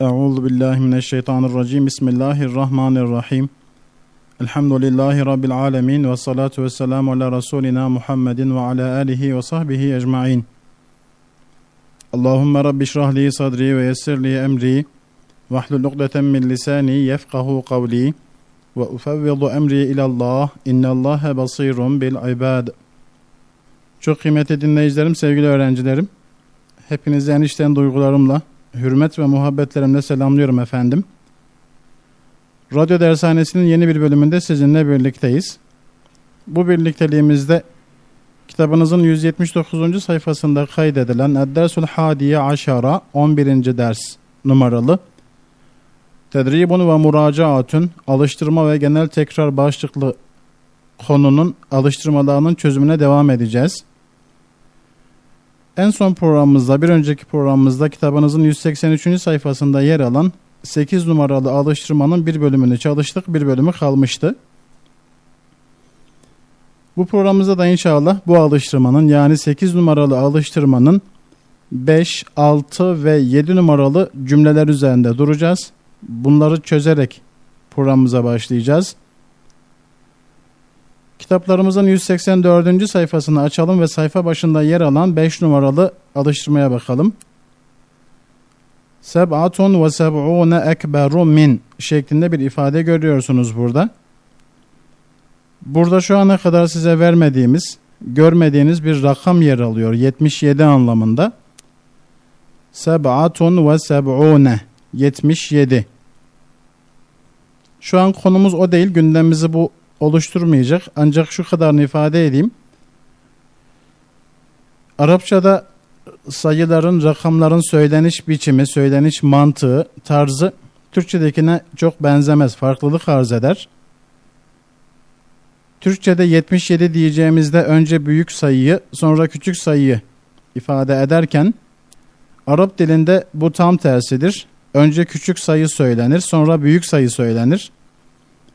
Euzu billahi mineşşeytanirracim. Bismillahirrahmanirrahim. Elhamdülillahi rabbil alamin ve salatu vesselamu ala rasulina Muhammedin ve ala alihi ve sahbihi ecmaîn. Allahumme rabbi şrah li sadri ve yessir li emri ve hlul ukdeten min lisani yefkahu kavli ve ufevvidu emri ilallah innallâhe basirun bil ibad. Çok kıymetli dinleyicilerim, sevgili öğrencilerim. Hepinizi en içten duygularımla, hürmet ve muhabbetlerimle selamlıyorum efendim. Radyo Dershanesi'nin yeni bir bölümünde sizinle birlikteyiz. Bu birlikteliğimizde kitabınızın 179. sayfasında kaydedilen Eddersul Hadiye Aşara 11. ders numaralı Tedribun ve Muracaatun alıştırma ve genel tekrar başlıklı konunun alıştırmalarının çözümüne devam edeceğiz. En son programımızda, bir önceki programımızda kitabınızın 183. sayfasında yer alan 8 numaralı alıştırmanın bir bölümünü çalıştık, bir bölümü kalmıştı. Bu programımızda da inşallah bu alıştırmanın yani 8 numaralı alıştırmanın 5, 6 ve 7 numaralı cümleler üzerinde duracağız. Bunları çözerek programımıza başlayacağız. Kitaplarımızın 184. sayfasını açalım ve sayfa başında yer alan 5 numaralı alıştırmaya bakalım. Seb'atun ve seb'une ekberu min şeklinde bir ifade görüyorsunuz burada. Burada şu ana kadar size vermediğimiz, görmediğiniz bir rakam yer alıyor 77 anlamında. Seb'atun ve seb'une 77. Şu an konumuz o değil, gündemimizi bu oluşturmayacak. Ancak şu kadarını ifade edeyim. Arapçada sayıların, rakamların söyleniş biçimi, söyleniş mantığı, tarzı Türkçedekine çok benzemez, farklılık arz eder. Türkçede 77 diyeceğimizde önce büyük sayıyı, sonra küçük sayıyı ifade ederken Arap dilinde bu tam tersidir. Önce küçük sayı söylenir, sonra büyük sayı söylenir.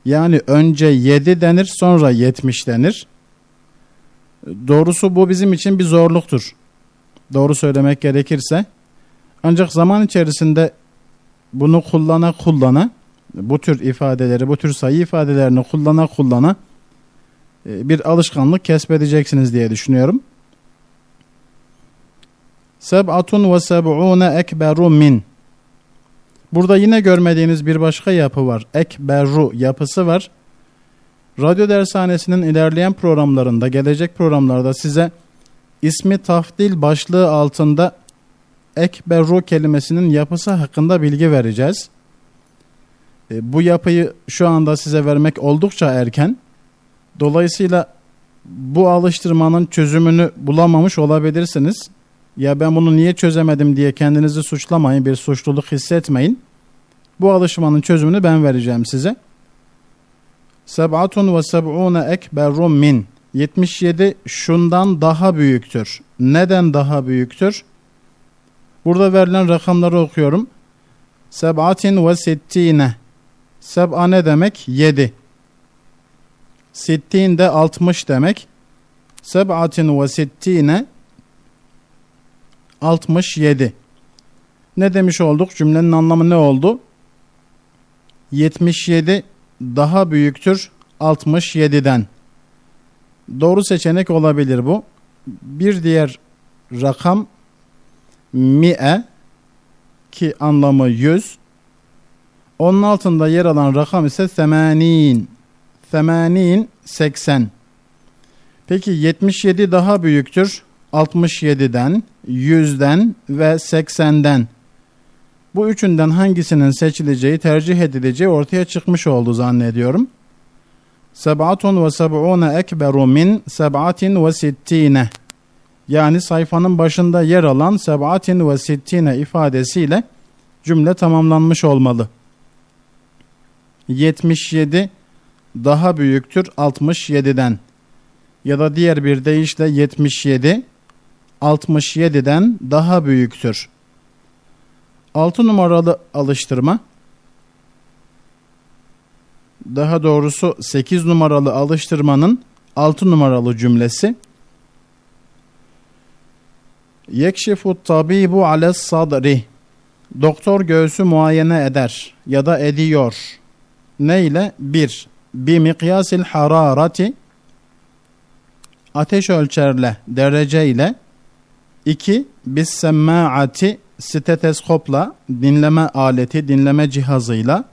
Yani önce 7 denir, sonra 70 denir. Doğrusu bu bizim için bir zorluktur. Doğru söylemek gerekirse. Ancak zaman içerisinde bunu kullana kullana bu tür ifadeleri, bu tür sayı ifadelerini kullana kullana e, bir alışkanlık kesbedeceksiniz diye düşünüyorum. Seb'atun ve seb'une ekberu min. Burada yine görmediğiniz bir başka yapı var. Ekberu yapısı var. Radyo dershanesinin ilerleyen programlarında, gelecek programlarda size ismi tafdil başlığı altında ekberu kelimesinin yapısı hakkında bilgi vereceğiz. E, bu yapıyı şu anda size vermek oldukça erken. Dolayısıyla bu alıştırmanın çözümünü bulamamış olabilirsiniz. Ya ben bunu niye çözemedim diye kendinizi suçlamayın, bir suçluluk hissetmeyin. Bu alışmanın çözümünü ben vereceğim size. Seb'atun ve seb'une ekberu min. 77 şundan daha büyüktür. Neden daha büyüktür? Burada verilen rakamları okuyorum. Seb'atin ve sittine. Seb'a ne demek? 7. Sittin de 60 demek. Seb'atin ve sittine 67. Ne demiş olduk? Cümlenin anlamı ne oldu? 77 daha büyüktür 67'den. Doğru seçenek olabilir bu. Bir diğer rakam mi'e ki anlamı 100. Onun altında yer alan rakam ise semanin. Semanin 80. Peki 77 daha büyüktür 67'den, 100'den ve 80'den. Bu üçünden hangisinin seçileceği, tercih edileceği ortaya çıkmış oldu zannediyorum. Seb'atun ve seb'une ekberu min seb'atin ve sittine. Yani sayfanın başında yer alan seb'atin ve sittine ifadesiyle cümle tamamlanmış olmalı. 77 daha büyüktür 67'den. Ya da diğer bir deyişle 77 67'den daha büyüktür. 6 numaralı alıştırma daha doğrusu 8 numaralı alıştırmanın 6 numaralı cümlesi Yekşifu tabibu ale sadri Doktor göğsü muayene eder ya da ediyor. Ne ile? 1. Bi mikyasil hararati ateş ölçerle, derece ile. 2. Bis semmaati steteskopla, dinleme aleti, dinleme cihazıyla.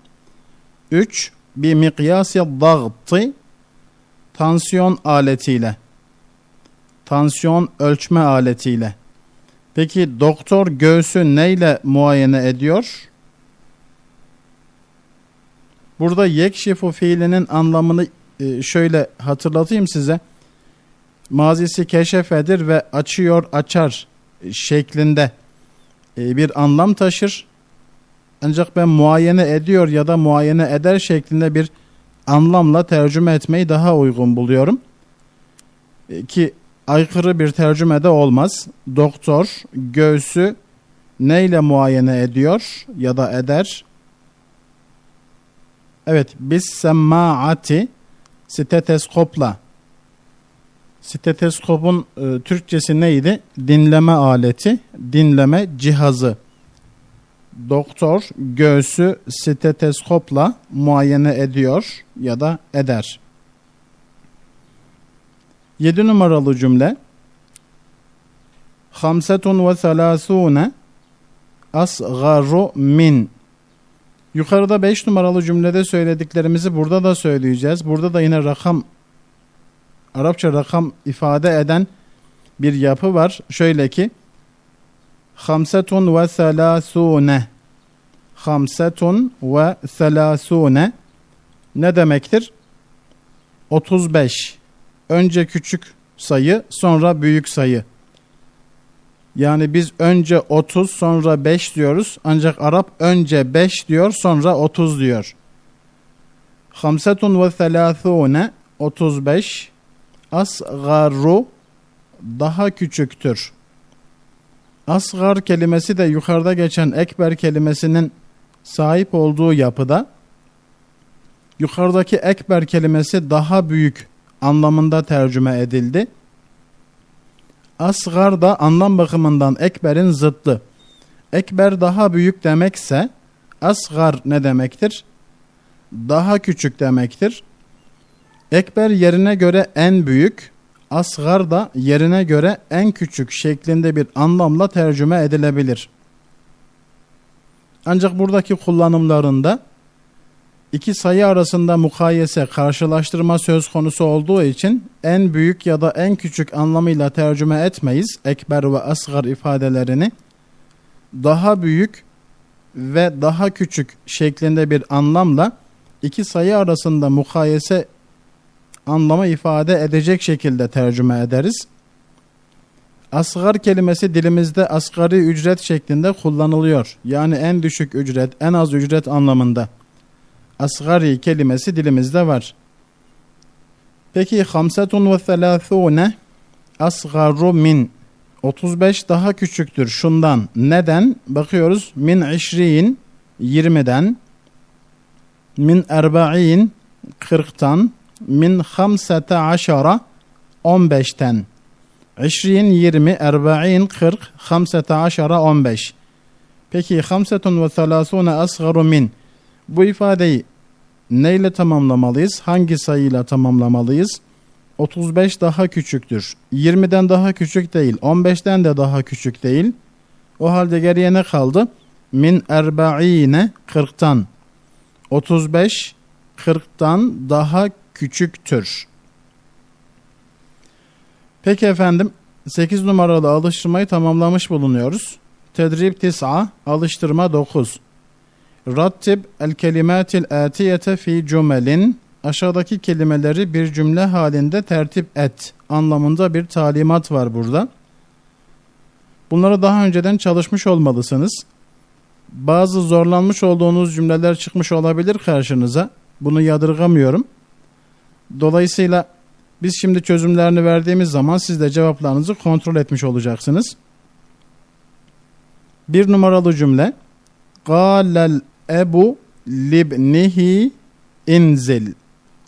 3. Bi mikyasi dağıtı tansiyon aletiyle. Tansiyon ölçme aletiyle. Peki doktor göğsü neyle muayene ediyor? Burada yekşifu fiilinin anlamını e, şöyle hatırlatayım size. Mazisi keşefedir ve açıyor açar şeklinde e, bir anlam taşır. Ancak ben muayene ediyor ya da muayene eder şeklinde bir anlamla tercüme etmeyi daha uygun buluyorum. E, ki aykırı bir tercüme de olmaz. Doktor göğsü neyle muayene ediyor ya da eder? Evet, biz semmaati steteskopla Steteskopun e, Türkçesi neydi? Dinleme aleti, dinleme cihazı. Doktor göğsü steteskopla muayene ediyor ya da eder. 7 numaralı cümle. Hamsetun ve selasune asgaru min. Yukarıda 5 numaralı cümlede söylediklerimizi burada da söyleyeceğiz. Burada da yine rakam Arapça rakam ifade eden bir yapı var. Şöyle ki Hamsetun ve selasune Hamsetun ve selasune ne demektir? 35. Önce küçük sayı sonra büyük sayı. Yani biz önce 30 sonra 5 diyoruz. Ancak Arap önce 5 diyor sonra 30 diyor. Hamsetun ve selasune 35 asgaru daha küçüktür. Asgar kelimesi de yukarıda geçen ekber kelimesinin sahip olduğu yapıda yukarıdaki ekber kelimesi daha büyük anlamında tercüme edildi. Asgar da anlam bakımından ekberin zıttı. Ekber daha büyük demekse asgar ne demektir? Daha küçük demektir. Ekber yerine göre en büyük, asgar da yerine göre en küçük şeklinde bir anlamla tercüme edilebilir. Ancak buradaki kullanımlarında iki sayı arasında mukayese, karşılaştırma söz konusu olduğu için en büyük ya da en küçük anlamıyla tercüme etmeyiz ekber ve asgar ifadelerini. Daha büyük ve daha küçük şeklinde bir anlamla iki sayı arasında mukayese anlamı ifade edecek şekilde tercüme ederiz. Asgar kelimesi dilimizde asgari ücret şeklinde kullanılıyor. Yani en düşük ücret, en az ücret anlamında. Asgari kelimesi dilimizde var. Peki hamsetun ve selâthûne asgaru min 35 daha küçüktür şundan. Neden? Bakıyoruz. Min işriin 20'den min erba'in 40'tan min hamsete aşara 15'ten. İşrin 20, erba'in 40, hamsete aşara 15. Peki hamsetun ve selasune asgaru min. Bu ifadeyi neyle tamamlamalıyız? Hangi sayıyla tamamlamalıyız? 35 daha küçüktür. 20'den daha küçük değil. 15'ten de daha küçük değil. O halde geriye ne kaldı? Min erba'ine 40'tan. 35 40'tan daha küçüktür. Peki efendim 8 numaralı alıştırmayı tamamlamış bulunuyoruz. Tedrib tis'a alıştırma 9. Rattib el kelimatil atiyete fi cümelin aşağıdaki kelimeleri bir cümle halinde tertip et anlamında bir talimat var burada. Bunları daha önceden çalışmış olmalısınız. Bazı zorlanmış olduğunuz cümleler çıkmış olabilir karşınıza. Bunu yadırgamıyorum. Dolayısıyla biz şimdi çözümlerini verdiğimiz zaman siz de cevaplarınızı kontrol etmiş olacaksınız. Bir numaralı cümle. Kâlel ebu libnihi inzil.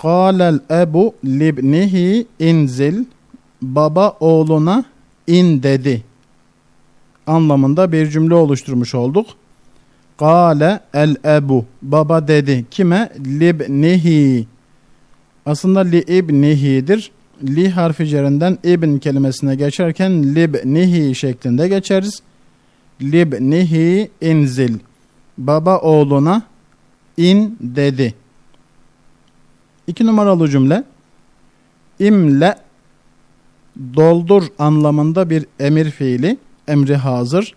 Kâlel ebu libnihi inzil. Baba oğluna in dedi. Anlamında bir cümle oluşturmuş olduk. Kale el ebu. Baba dedi. Kime? Libnihi. Aslında li ibnihi'dir. Li harfi cerinden ibn kelimesine geçerken libnihi şeklinde geçeriz. Libnihi inzil. Baba oğluna in dedi. İki numaralı cümle. İmle doldur anlamında bir emir fiili. Emri hazır.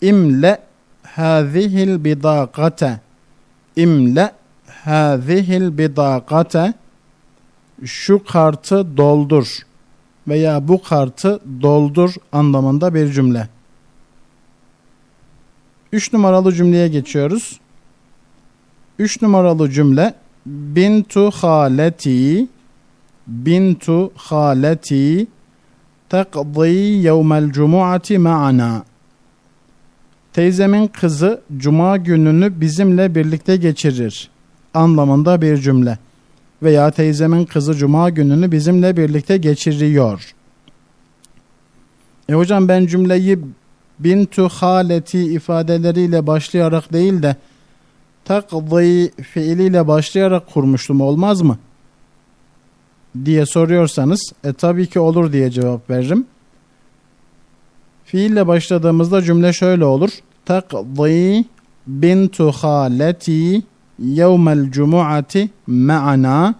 İmle hâzihil bidâkate. İmle hâzihil bidâkate. Şu kartı doldur veya bu kartı doldur anlamında bir cümle. Üç numaralı cümleye geçiyoruz. Üç numaralı cümle bintu haleti bintu haleti tekdi yevmel cumuati ma'ana Teyzemin kızı cuma gününü bizimle birlikte geçirir anlamında bir cümle. Veya teyzemin kızı cuma gününü bizimle birlikte geçiriyor. E hocam ben cümleyi bintu haleti ifadeleriyle başlayarak değil de takdi fiiliyle başlayarak kurmuştum olmaz mı? diye soruyorsanız e tabii ki olur diye cevap veririm. Fiille başladığımızda cümle şöyle olur. Takdi bintu haleti yevmel cumuati ma'ana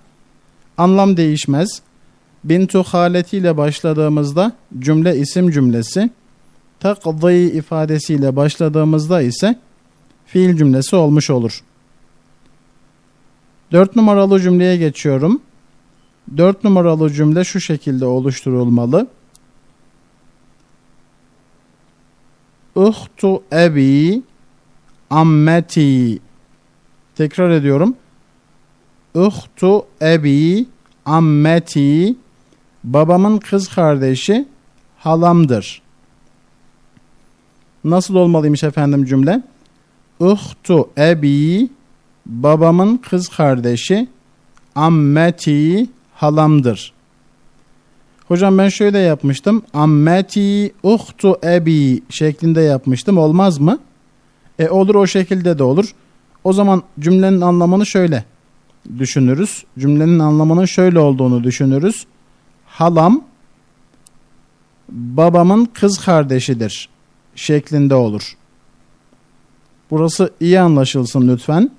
anlam değişmez. Bintu haleti ile başladığımızda cümle isim cümlesi. Takdi ifadesiyle başladığımızda ise fiil cümlesi olmuş olur. Dört numaralı cümleye geçiyorum. Dört numaralı cümle şu şekilde oluşturulmalı. Uhtu ebi ammeti Tekrar ediyorum. Uhtu ebi ammeti babamın kız kardeşi halamdır. Nasıl olmalıymış efendim cümle? Uhtu ebi babamın kız kardeşi ammeti halamdır. Hocam ben şöyle yapmıştım. Ammeti uhtu ebi şeklinde yapmıştım. Olmaz mı? E olur o şekilde de olur. O zaman cümlenin anlamını şöyle düşünürüz. Cümlenin anlamının şöyle olduğunu düşünürüz. Halam babamın kız kardeşidir şeklinde olur. Burası iyi anlaşılsın lütfen.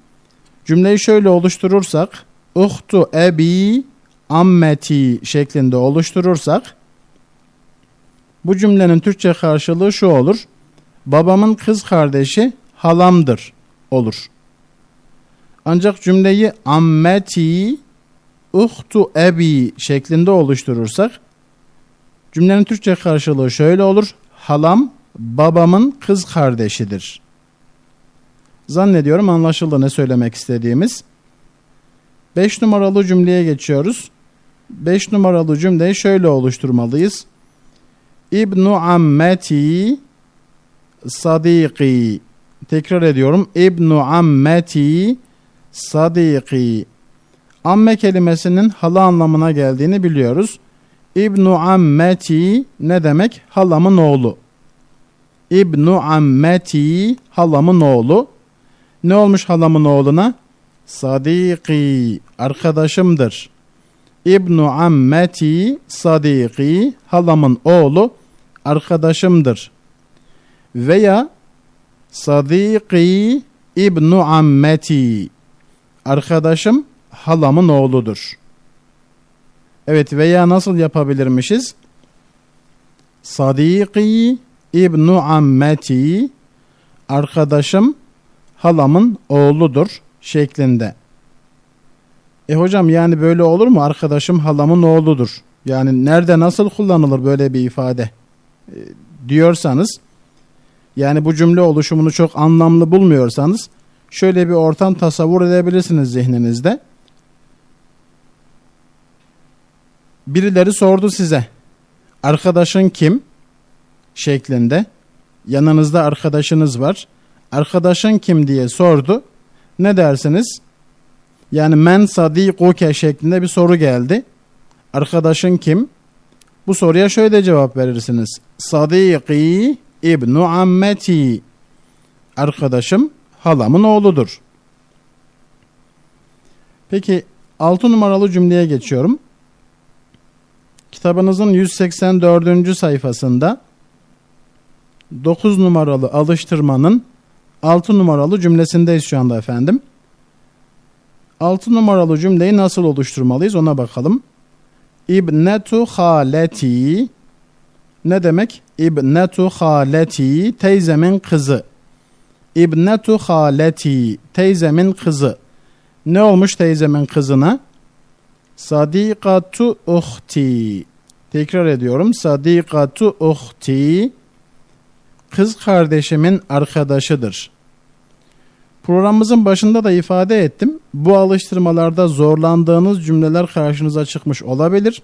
Cümleyi şöyle oluşturursak uhtu ebi ammeti şeklinde oluşturursak bu cümlenin Türkçe karşılığı şu olur. Babamın kız kardeşi halamdır olur. Ancak cümleyi ammeti uhtu ebi şeklinde oluşturursak cümlenin Türkçe karşılığı şöyle olur. Halam babamın kız kardeşidir. Zannediyorum anlaşıldı ne söylemek istediğimiz. 5 numaralı cümleye geçiyoruz. 5 numaralı cümleyi şöyle oluşturmalıyız. İbnu ammeti sadiki. Tekrar ediyorum. İbnu ammeti sadiki. Amme kelimesinin hala anlamına geldiğini biliyoruz. İbnu ammeti ne demek? Halamın oğlu. İbnu ammeti halamın oğlu. Ne olmuş halamın oğluna? Sadiki arkadaşımdır. İbnu ammeti sadiki halamın oğlu arkadaşımdır. Veya sadiki ibnu ammeti arkadaşım halamın oğludur. Evet veya nasıl yapabilirmişiz? Sadiki ibnu ammeti arkadaşım halamın oğludur şeklinde. E hocam yani böyle olur mu? Arkadaşım halamın oğludur. Yani nerede nasıl kullanılır böyle bir ifade? E, diyorsanız yani bu cümle oluşumunu çok anlamlı bulmuyorsanız şöyle bir ortam tasavvur edebilirsiniz zihninizde. Birileri sordu size. Arkadaşın kim? şeklinde. Yanınızda arkadaşınız var. Arkadaşın kim diye sordu. Ne dersiniz? Yani men sadikuke şeklinde bir soru geldi. Arkadaşın kim? Bu soruya şöyle cevap verirsiniz. Sadiki ibnu ammeti. Arkadaşım halamın oğludur. Peki 6 numaralı cümleye geçiyorum. Kitabınızın 184. sayfasında 9 numaralı alıştırmanın 6 numaralı cümlesindeyiz şu anda efendim. 6 numaralı cümleyi nasıl oluşturmalıyız ona bakalım. İbnetu haleti ne demek? İbnetu haleti teyzemin kızı. İbnetu haleti teyzemin kızı. Ne olmuş teyzemin kızına? Sadikatu uhti. Tekrar ediyorum. Sadikatu uhti. Kız kardeşimin arkadaşıdır. Programımızın başında da ifade ettim. Bu alıştırmalarda zorlandığınız cümleler karşınıza çıkmış olabilir.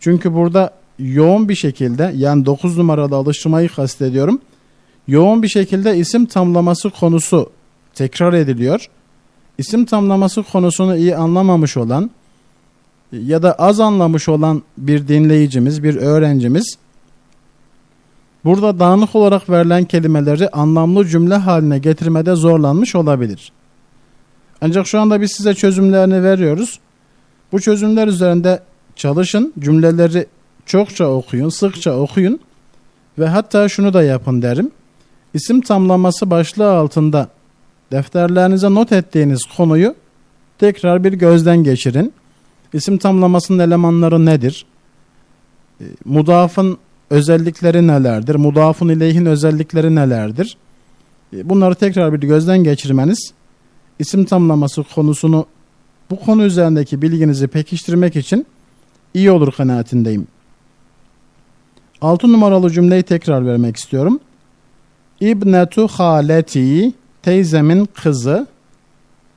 Çünkü burada yoğun bir şekilde yani 9 numaralı alıştırmayı kastediyorum. Yoğun bir şekilde isim tamlaması konusu tekrar ediliyor. İsim tamlaması konusunu iyi anlamamış olan ya da az anlamış olan bir dinleyicimiz, bir öğrencimiz burada dağınık olarak verilen kelimeleri anlamlı cümle haline getirmede zorlanmış olabilir. Ancak şu anda biz size çözümlerini veriyoruz. Bu çözümler üzerinde çalışın, cümleleri çokça okuyun, sıkça okuyun ve hatta şunu da yapın derim. İsim tamlaması başlığı altında defterlerinize not ettiğiniz konuyu tekrar bir gözden geçirin. İsim tamlamasının elemanları nedir? E, mudafın özellikleri nelerdir? Mudafun ileyhin özellikleri nelerdir? E, bunları tekrar bir gözden geçirmeniz isim tamlaması konusunu bu konu üzerindeki bilginizi pekiştirmek için iyi olur kanaatindeyim. 6 numaralı cümleyi tekrar vermek istiyorum. İbnetu haleti teyzemin kızı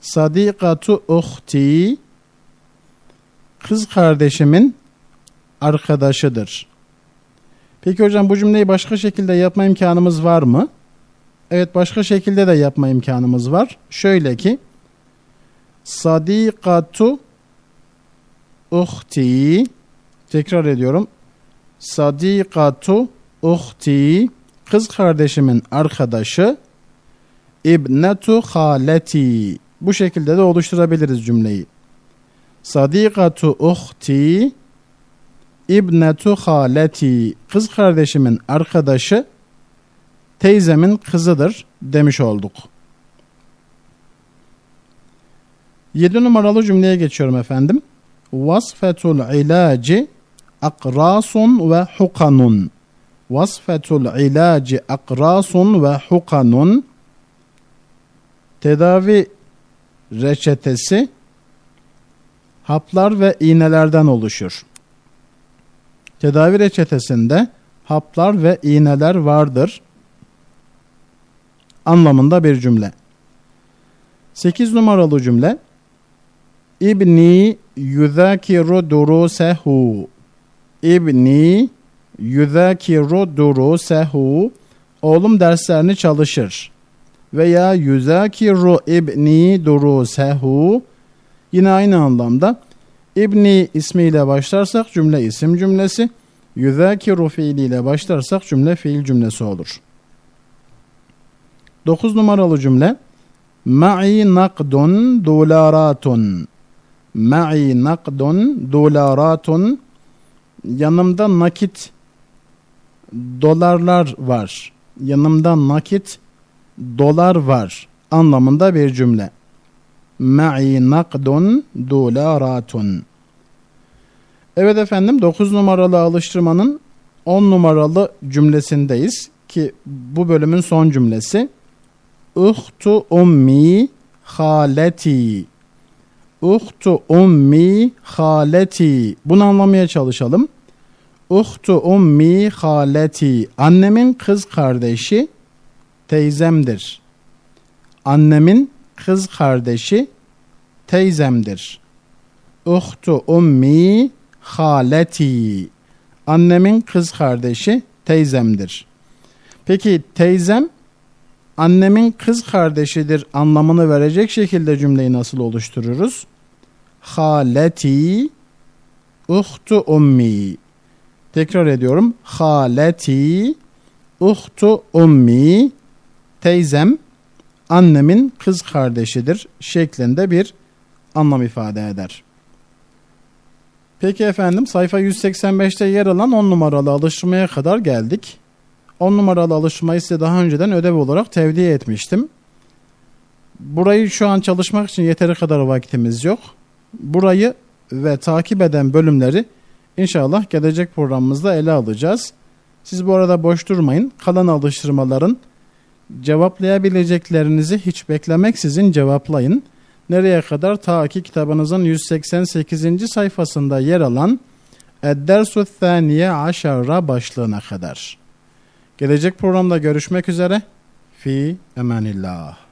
sadikatu uhti kız kardeşimin arkadaşıdır. Peki hocam bu cümleyi başka şekilde yapma imkanımız var mı? Evet başka şekilde de yapma imkanımız var. Şöyle ki Sadikatu uhti tekrar ediyorum. Sadikatu uhti kız kardeşimin arkadaşı ibnetu haleti bu şekilde de oluşturabiliriz cümleyi. Sadikatu uhti ibnetu haleti kız kardeşimin arkadaşı teyzemin kızıdır demiş olduk. 7 numaralı cümleye geçiyorum efendim. Vasfetul ilaci akrasun ve hukanun. Vasfetul ilaci akrasun ve hukanun. Tedavi reçetesi haplar ve iğnelerden oluşur. Tedavi reçetesinde haplar ve iğneler vardır anlamında bir cümle. 8 numaralı cümle İbni yuzakiru durusehu İbni yuzakiru durusehu Oğlum derslerini çalışır. Veya yuzakiru ibni durusehu Yine aynı anlamda İbni ismiyle başlarsak cümle isim cümlesi, yüzakiru fiiliyle başlarsak cümle fiil cümlesi olur. 9 numaralı cümle Ma'i nakdun dolaratun Ma'i nakdun dolaratun Yanımda nakit dolarlar var. Yanımda nakit dolar var anlamında bir cümle. Ma'i nakdun dolaratun Evet efendim 9 numaralı alıştırmanın 10 numaralı cümlesindeyiz ki bu bölümün son cümlesi. Uhtu ummi haleti. Uhtu ummi haleti. Bunu anlamaya çalışalım. Uhtu ummi haleti. Annemin kız kardeşi teyzemdir. Annemin kız kardeşi teyzemdir. Uhtu ummi haleti. Annemin kız kardeşi teyzemdir. Peki teyzem annemin kız kardeşidir anlamını verecek şekilde cümleyi nasıl oluştururuz? Haleti uhtu ummi. Tekrar ediyorum. Haleti uhtu ummi. Teyzem annemin kız kardeşidir şeklinde bir anlam ifade eder. Peki efendim sayfa 185'te yer alan 10 numaralı alıştırmaya kadar geldik. 10 numaralı alıştırmayı size daha önceden ödev olarak tevdi etmiştim. Burayı şu an çalışmak için yeteri kadar vaktimiz yok. Burayı ve takip eden bölümleri inşallah gelecek programımızda ele alacağız. Siz bu arada boş durmayın. Kalan alıştırmaların cevaplayabileceklerinizi hiç beklemeksizin cevaplayın. Nereye kadar? Ta ki kitabınızın 188. sayfasında yer alan Eddersu Thaniye Aşara başlığına kadar. Gelecek programda görüşmek üzere. Fi emanillah.